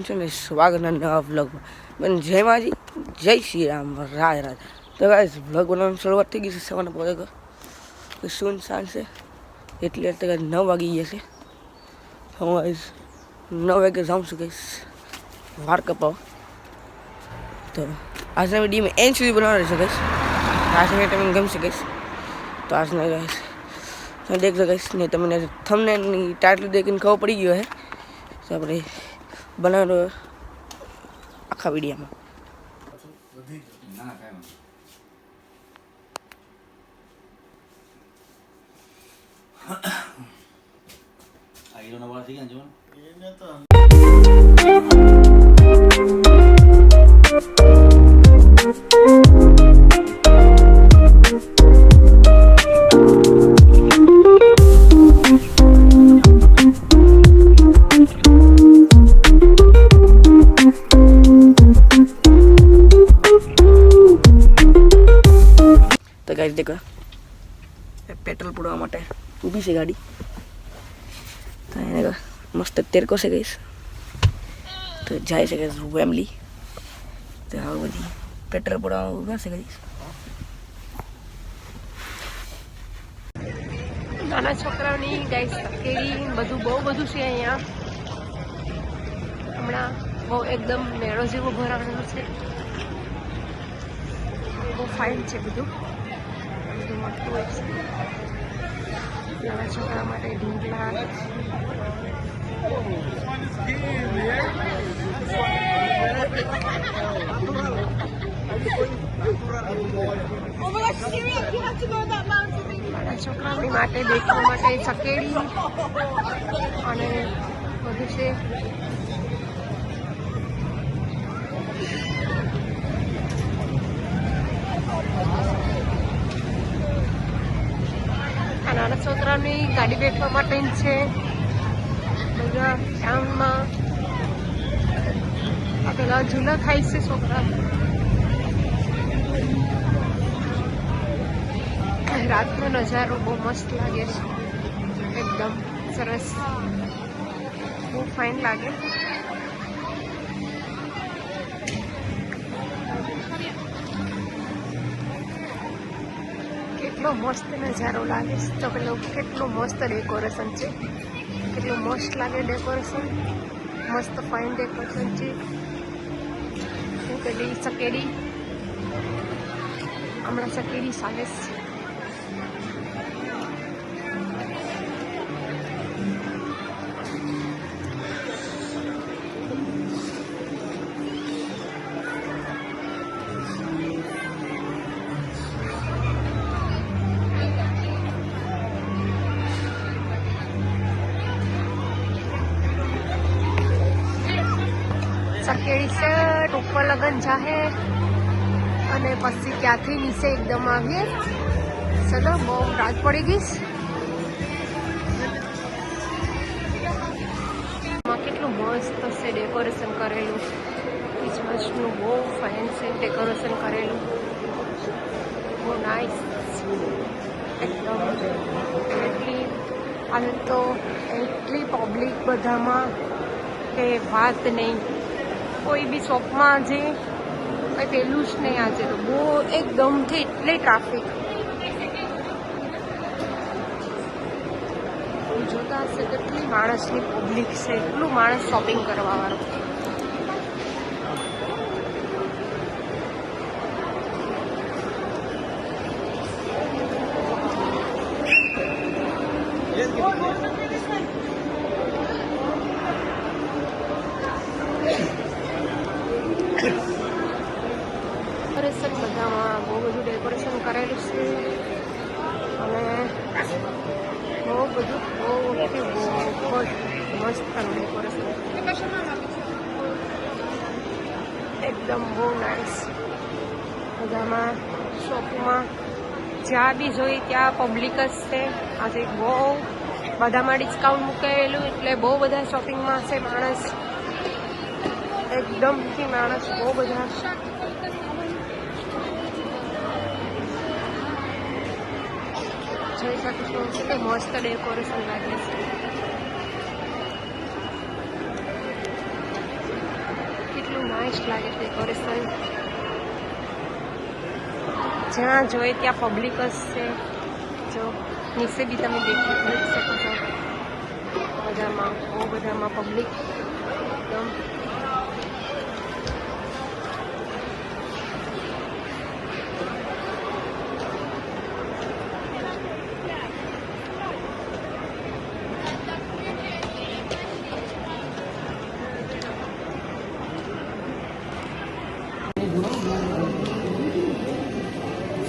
કેમ છો ને સ્વાગતના નવા વ્લોગમાં. બેન જય માજી, જય શ્રી રામ, રાજ રાજ. તો ગાઈસ વ્લોગ બનાવવાની શરૂઆત થઈ ગઈ છે સવારના પોતે સૂન સાંજ છે? એટલે અત્યારે નવ વાગી ગયા છે. હું ગાઈસ નવ વાગે જાઉં છું ગાઈસ વાળ કપાવ. તો આજના વિડીયોમાં એન સુધી બનાવવાનું રહેશે ગાઈસ આજના તમને ગમશે ગાઈસ તો આજના ગાઈસ દેખ દેખજો ગાઈસ ને તમને થમને ટાઇટલ દેખીને ખબર પડી ગયો હે તો આપણે બનાવેલો આખા વિડીયામાં. આ હીરોના વાળ થઈ ગયા જોવાનું? તો ગાઈસ દેખો એ પેટ્રોલ પુડવા માટે ઊભી છે ગાડી તો એને કહો, મસ્ત તેરકો છે ગઈશ તો જાય છે ગઈશ ફેમિલી તો હવે બધી પેટ્રોલ પુડવા ઊભા છે ગઈશ નાના છોકરાઓની ગાઈસ તકેરી બધું બહુ બધું છે અહીંયા હમણાં બહુ એકદમ મેળો જેવો ભરાણો છે. બહુ ફાઇન છે બધું. બધું મળતું હોય છે. નાના છોકરા માટે ઢીંગલા. નાના છોકરાઓની માટે દેખવા માટે ચકેડી અને બધું છે આ નાના છોકરાઓની ગાડી બેઠવા માટે છે. બધા શામમાં આ પેલા ઝૂલા થાય છે છોકરા. રાતનો નજારો બહુ મસ્ત લાગે છે. એકદમ સરસ. બહુ ફાઇન લાગે. કેટલો મસ્ત નજારો લાગે તો પેલો કેટલું મસ્ત ડેકોરેશન છે. કેટલું મસ્ત લાગે ડેકોરેશન મસ્ત ફાઇન ડેકોરેશન છે. શું પેલી સકેડી. હમણાં સકેડી સાગે છે. લગન જાહે અને પછી ત્યાંથી નીચે એકદમ આવીએ. ચલો, બહુ રાત પડી ગઈશ કેટલું મસ્ત છે ડેકોરેશન કરેલું. ક્રિસમસનું બહુ ફેન્સી ડેકોરેશન કરેલું. બહુ નાઇસ એકદમ એટલી અને તો એટલી પબ્લિક બધામાં કે વાત નહીં. કોઈ બી શોપમાં જે કંઈ પેલું જ નહીં આજે તો. બહુ એકદમથી એટલી ટ્રાફિક જોતા હશે કેટલી માણસની પબ્લિક છે એટલું માણસ શોપિંગ કરવા ડેકોરેશન બધામાં બહુ બધું ડેકોરેશન કરેલું છે. અને બહુ બધું, બહુ બહુ મસ્ત ડેકોરેશન. એકદમ બહુ નાઇસ બધામાં શોપમાં જ્યાં બી જોઈ ત્યાં પબ્લિક જ છે. આજે બહુ બધામાં ડિસ્કાઉન્ટ મૂકેલું એટલે બહુ બધા શોપિંગમાં છે, માણસ એકદમથી માણસ બહુ બધા જોઈ શકો છો કેટલું મસ્ત ડેકોરેશન લાગે છે નાઇસ લાગે છે ડેકોરેશન જ્યાં જોઈએ ત્યાં પબ્લિક જ છે જો નીચે બી તમે દેખી જોઈ શકો છો બધામાં બહુ બધામાં પબ્લિક એકદમ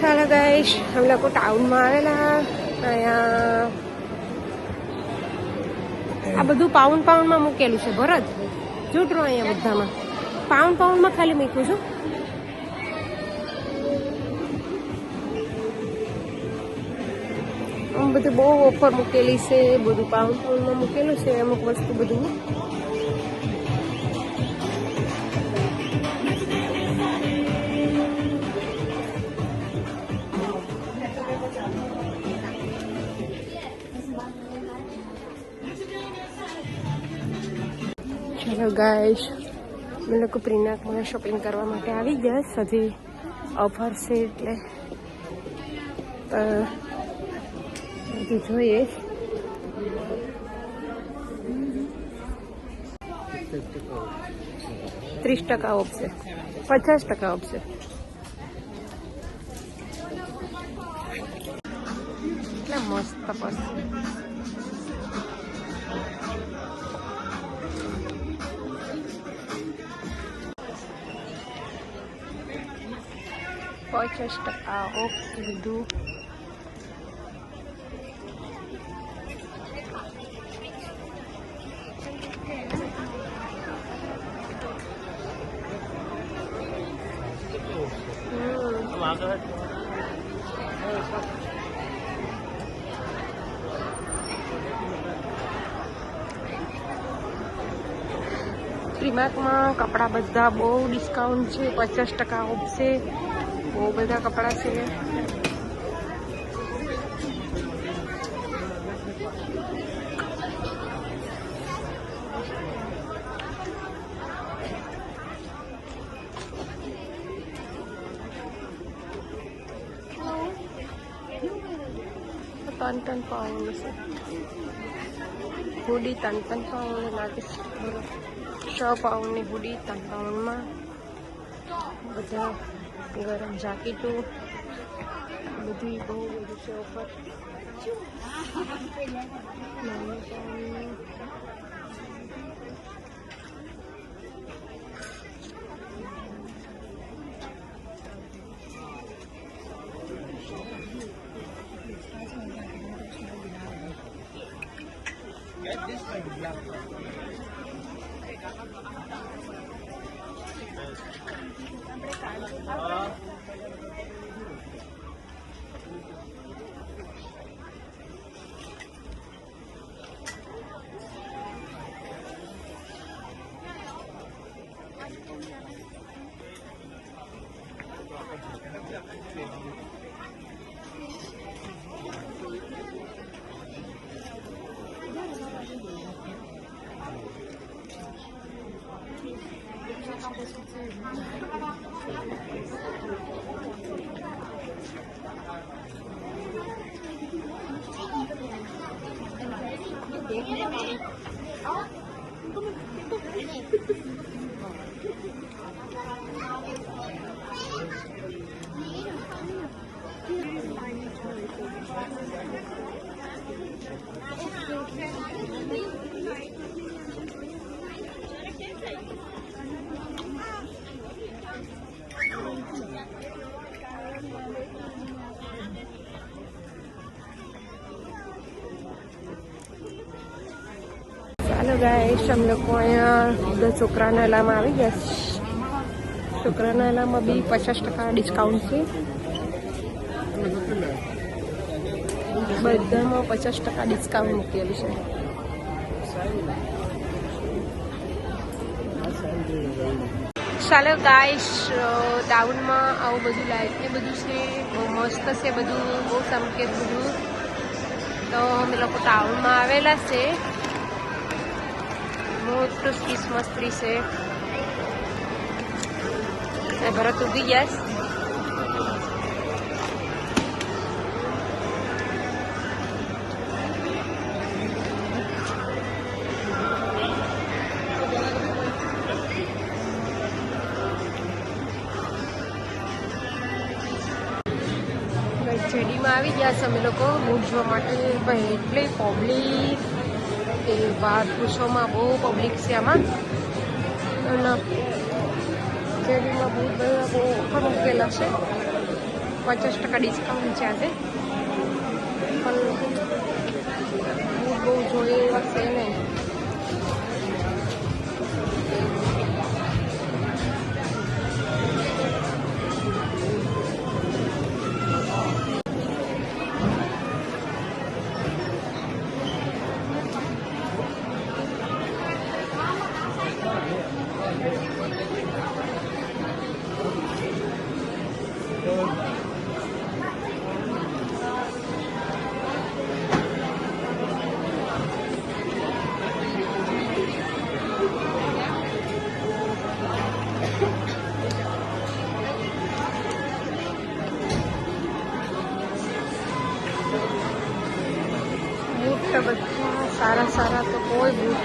ચાલો ગાઈશ અમે લોકો ટાઉનમાં આવેલા અહીંયા આ બધું પાઉન્ડ પાઉન્ડમાં મૂકેલું છે ભરત જૂટરો અહીંયા બધામાં પાઉન્ડ પાઉન્ડમાં ખાલી મૂક્યું છું આમ બધું બહુ ઓફર મૂકેલી છે બધું પાઉન્ડ પાઉન્ડમાં મૂકેલું છે અમુક વસ્તુ બધું ચલો ગાઈશ અમે લોકો પ્રિનાકમાં શોપિંગ કરવા માટે આવી ગયા હજી ઓફર છે એટલે હજી જોઈએ. ત્રીસ ટકા છે. પચાસ ટકા ઓફ છે. મસ્ત પર્સ. પચાસ ટકા ઓફ લીધું. પ્રીમાર્કમાં કપડાં બધા બહુ ડિસ્કાઉન્ટ છે પચાસ ટકા ઓફ છે બહુ બધા કપડાં છે ત્રણ ત્રણ પાઉન્ડ છે હુડી ત્રણ ત્રણ પાઉન્ડ લાગે છે બોલો છ પાઉન્ડની હુડી ત્રણ પાઉન્ડમાં બધા ગરમ જાકીટું બધી બહુ બધું છે ઓફર નાનું પાઉન્ડનું. ચાલો ગાઈસ અમે લોકો અહીંયા બધા છોકરાના એલામાં આવી ગયા. છોકરાના એલામાં બી પચાસ ટકા ડિસ્કાઉન્ટ છે. બધામાં પચાસ ટકા ડિસ્કાઉન્ટ મૂકેલું છે. ચાલો ગાઈસ ડાઉનમાં આવું બધું લાઈટ ને બધું છે. બહુ મસ્ત છે બધું, બહુ સંકેત બધું. તો અમે લોકો ટાઉનમાં આવેલા છે. ક્રિસમસ ટ્રી છે આ ભરત ઉગી ગયા છે. આવી ગયા છે અમે લોકો મૂળ જોવા માટે એટલી પબ્લિક એ વાત પૂછવામાં બહુ પબ્લિક છે આમાં. અને શેરડીમાં બહુ બધા બહુ ઓફર મૂકેલા છે. પચાસ ટકા ડિસ્કાઉન્ટ છે આજે. પણ બહુ જોઈએ એવા છે નહીં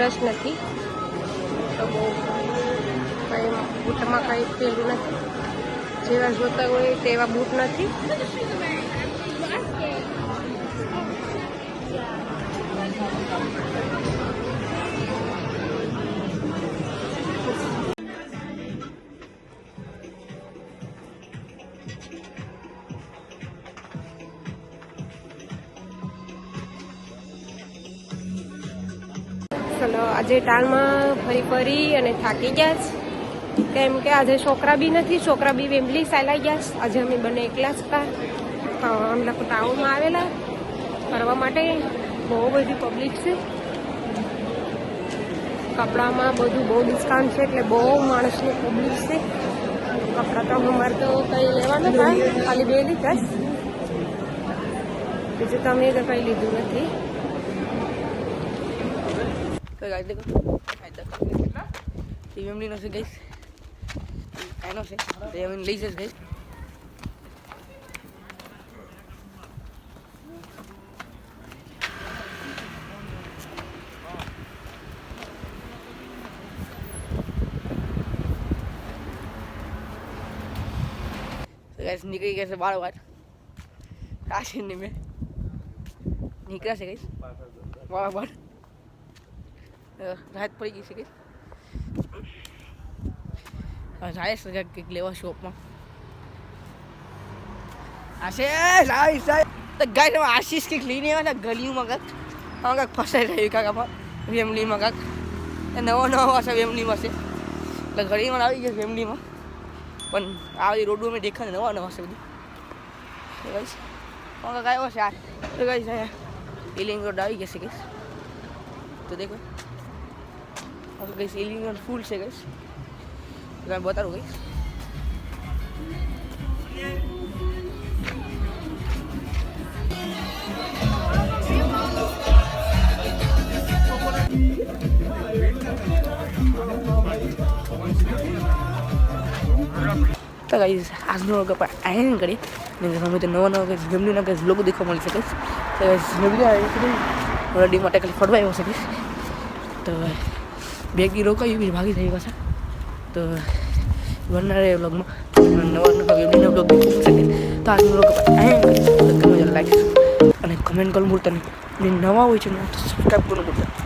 કોઈ નથી. તો બહુ કંઈ બૂટમાં કંઈ પેલું નથી. જેવા જોતા હોય તેવા બૂટ નથી. આજે ટાણમાં ફરી ફરી અને થાકી ગયા છે. કેમ કે આજે છોકરા બી નથી, છોકરા બી વેમ્બલી સાયલાઈ ગયા છે. આજે અમે બંને એકલા જ હતા. અમે લોકો ટાઉનમાં આવેલા. ફરવા માટે બહુ બધી પબ્લિક છે. કપડામાં બધું બહુ ડિસ્કાઉન્ટ છે એટલે બહુ માણસની પબ્લિક છે. કપડાં તો અમારે તો કંઈ લેવા નતા ખાલી બે લીધા બીજું તમે તો કંઈ લીધું નથી. તો ગાઈસ દેખો આ દસ કેટલા ટીવીએમડી નો છે ગાઈસ એનો છે તો એમ લઈ જશે ગાઈસ તો ગાઈસ નીકળી ગયા છે બાર વાર રાત પડી ગઈ છે કે? જાય છે કંઈક લેવા શોપમાં. આશે જાય જાય તો ગાય આશીષ કંઈક લઈને આવ્યા હતા ગલીમાં કાંક? આમાં કાંક ફસાઈ રહ્યું કાંક આમાં, વેમલીમાં કાંક. એ નવો નવો હશે વેમલીમાં છે. એટલે ગલીમાં આવી ગયા વેમલીમાં. પણ આવી રોડો મેં દેખાય નવા નવા છે બધું. આમાં આવ્યો છે આ. તો ઇલિંગ રોડ આવી ગયા છે ગાઈશ તો દેખો. હવે ગઈ એલિયન ફૂલ છે ગઈશ તમે બતાડું ગઈશ તો ગાઈસ આજનો વ્લોગ આપણે આયન કરીએ ને અમે તો નવા નવા કંઈક ફેમિલીના કંઈક લોકો દેખવા મળી શકે છે તો ગાઈસ ફેમિલી આવી રેડી માટે ખાલી ફરવા આવ્યો છે guys. તો બે દી રોકાયું બી ભાગી થઈ પાછા. તો વનનારે બ્લોગમાં નવા નવા વેબડીના બ્લોગ તો આજનો બ્લોગ તમે લાઈક અને કમેન્ટ કરવું ભૂલતા નહીં. નવા હોય છે ને સબસ્ક્રાઈબ કરવું ભૂલતા.